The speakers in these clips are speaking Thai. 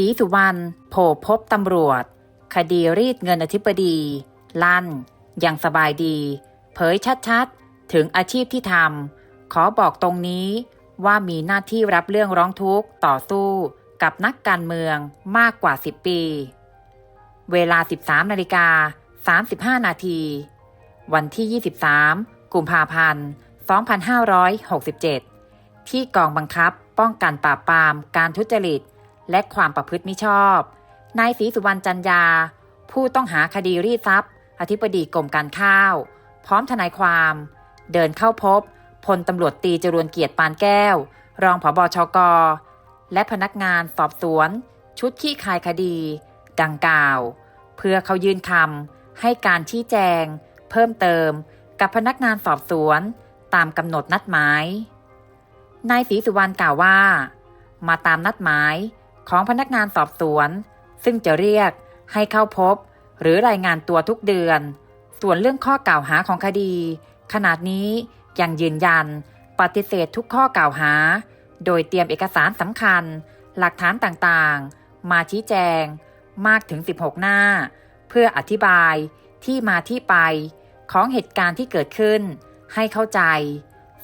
ศรีสุวรรณโผล่พบตำรวจ คดีรีดเงินอธิบดี ลั่น ยังสบายดี เผยชัดๆ ถึงอาชีพที่ทำขอบอกตรงนี้ว่ามีหน้าที่รับเรื่องร้องทุกข์ต่อสู้กับนักการเมืองมากกว่า 10 ปี เวลา 13นาฬิกา35 นาที วันที่ 23 กุมภาพันธ์ 2567 ที่กองบังคับป้องกันปราบปรามการทุจริต และความประพฤติมิชอบ นายศรีสุวรรณจันยา ผู้ต้องหาคดีรีดทรัพย์ อธิบดีกรมการข้าว พร้อมทนายความ เดินเข้าพบพลตำรวจตีจรวนเกียรติปานแก้ว รองผบชก และพนักงานสอบสวน ชุดขี้คายคดี ดังกล่าว เพื่อเขายื่นคำให้การชี้แจง เพิ่มเติมกับพนักงานสอบสวนตามกำหนดนัดหมาย นายศรีสุวรรณกล่าวว่า มาตามนัดหมาย ของพนักงานสอบสวน ซึ่งจะเรียกให้เข้าพบ หรือรายงานตัวทุกเดือน ส่วนเรื่องข้อกล่าวหาของคดี ขนาดนี้ยังยืนยัน ปฏิเสธทุกข้อกล่าวหา โดยเตรียมเอกสารสำคัญ หลักฐานต่างๆ มาชี้แจง มากถึง 16 หน้า เพื่ออธิบายที่มาที่ไปของเหตุการณ์ที่เกิดขึ้น ให้เข้าใจ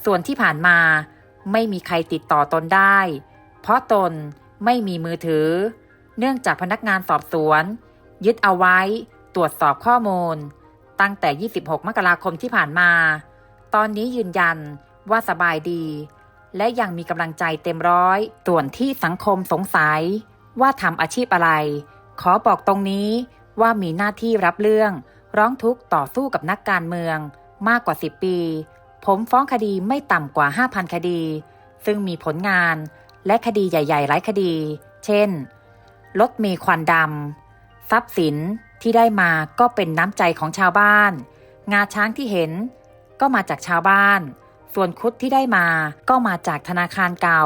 ส่วนที่ผ่านมาไม่มีใครติดต่อตนได้ เพราะตน ไม่มีมือถือ เนื่องจากพนักงานสอบสวน ยึดเอาไว้ ตรวจสอบข้อมูล ตั้งแต่ 26 มกราคมที่ผ่านมา ตอนนี้ยืนยันว่าสบายดี และยังมีกำลังใจเต็มร้อย ส่วนที่สังคมสงสัย ว่าทำอาชีพอะไร ขอบอกตรงนี้ว่ามีหน้าที่รับเรื่อง ร้องทุกข์ต่อสู้กับนักการเมือง มากกว่า 10 ปี ผมฟ้องคดีไม่ต่ำกว่า 5,000 คดี ซึ่งมีผลงาน และคดีใหญ่ๆ หลายคดี เช่น รถมล์ควันดำ ทรัพย์สินที่ได้มาก็เป็นน้ำใจของชาวบ้าน งาช้างที่เห็น ก็มาจากชาวบ้าน ส่วนคุดที่ได้มาก็มาจากธนาคารเก่า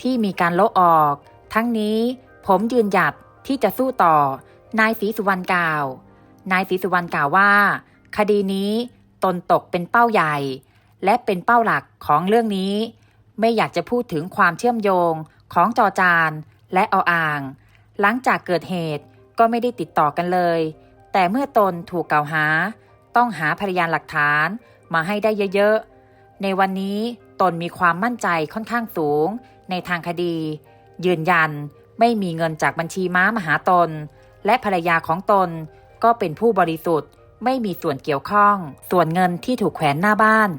ที่มีการโละออก ทั้งนี้ผมยืนหยัดที่จะสู้ต่อ นายศรีสุวรรณกล่าว นายศรีสุวรรณกล่าวว่า คดีนี้ตนตกเป็นเป้าใหญ่ และเป็นเป้าหลักของเรื่องนี้ ไม่อยากจะพูดถึงความเชื่อมโยงของจอจานและออ่าง หลังจากเกิดเหตุก็ไม่ได้ติดต่อกันเลย แต่เมื่อตนถูกกล่าวหา ต้องหาพยานหลักฐานมาให้ได้เยอะๆ ในวันนี้ตนมีความมั่นใจค่อนข้างสูง ในทางคดี ยืนยันไม่มีเงินจากบัญชีม้ามาหาตน และภรรยาของตนก็เป็นผู้บริสุทธิ์ ไม่มีส่วนเกี่ยวข้อง ส่วนเงินที่ถูกแขวนหน้าบ้าน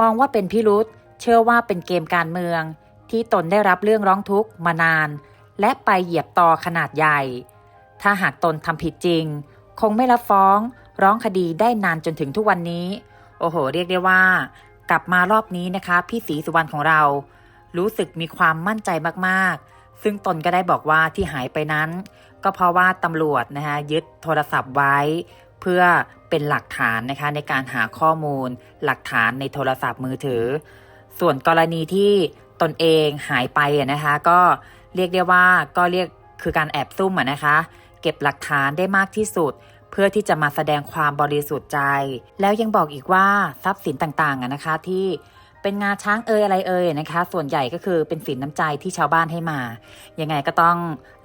มองว่าเป็นพิรุษ เชื่อว่าเป็นเกมการเมือง ที่ตนได้รับเรื่องร้องทุกข์มานาน และไปเหยียบต่อขนาดใหญ่ ถ้าหากตนทำผิดจริง คงไม่รับฟ้องร้องคดีได้นานจนถึงทุกวันนี้ โอ้โห เรียกได้ว่า กลับมารอบนี้นะคะ พี่ศรีสุวรรณของเรา รู้สึกมีความมั่นใจมากๆ ซึ่งตนก็ได้บอกว่าที่หายไปนั้น ก็เพราะว่าตำรวจนะคะยึดโทรศัพท์ไว้ เพื่อเป็นหลักฐานนะคะในการหาข้อมูล หลักฐานในโทรศัพท์มือถือ ส่วนกรณีที่ตนเองหายไปนะคะ ก็เรียกได้ว่าก็เรียกคือการแอบซุ่มนะคะ เก็บหลักฐานได้มากที่สุด เพื่อที่จะมาแสดงความบริสุทธิ์ใจ แล้วยังบอกอีกว่าทรัพย์สินต่างๆนะคะที่เป็นงาช้างเอยอะไรเอยนะคะ ส่วนใหญ่ก็คือเป็นสินน้ำใจที่ชาวบ้านให้มา ยังไงก็ต้อง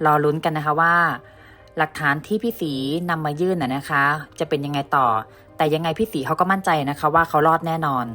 รอลุ้นกันนะคะว่า หลักฐานที่พี่สีนำมายื่นนะนะคะ จะเป็นยังไงต่อ แต่ยังไงพี่สีเขาก็มั่นใจนะคะ ว่าเขารอดแน่นอน